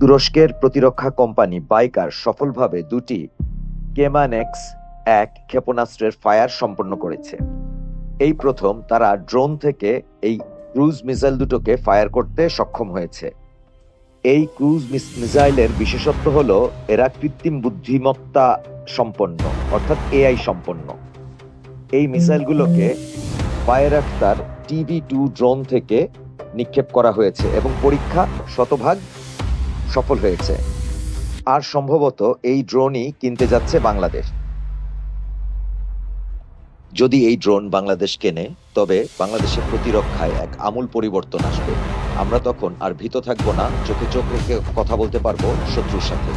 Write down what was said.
তুরস্কের প্রতিরক্ষা company biker সফলভাবে দুটি কেমানেক্স এক ক্ষেপণাস্ত্রের ফায়ার সম্পন্ন করেছে। এই প্রথম তারা ড্রোন থেকে এই ক্রুজ মিসাইল দুটোকে ফায়ার করতে সক্ষম হয়েছে। এই ক্রুজ মিস- মিসাইলের বিশেষত্ব হল, এরা কৃত্রিম বুদ্ধিমত্তা সম্পন্ন, অর্থাৎ এআই সম্পন্ন। এই মিসাইলগুলোকে বায়রাক্তার টিভি টু ড্রোন থেকে নিক্ষেপ করা হয়েছে এবং পরীক্ষা শতভাগ সফল হয়েছে। আর সম্ভবত এই ড্রোনই কিনতে যাচ্ছে বাংলাদেশ। যদি এই ড্রোন বাংলাদেশ কেনে, তবে বাংলাদেশের প্রতিরক্ষায় এক আমূল পরিবর্তন আসবে। আমরা তখন আর ভীত থাকব না, চোখে চোখ রেখে কথা বলতে পারব শত্রুর সাথে।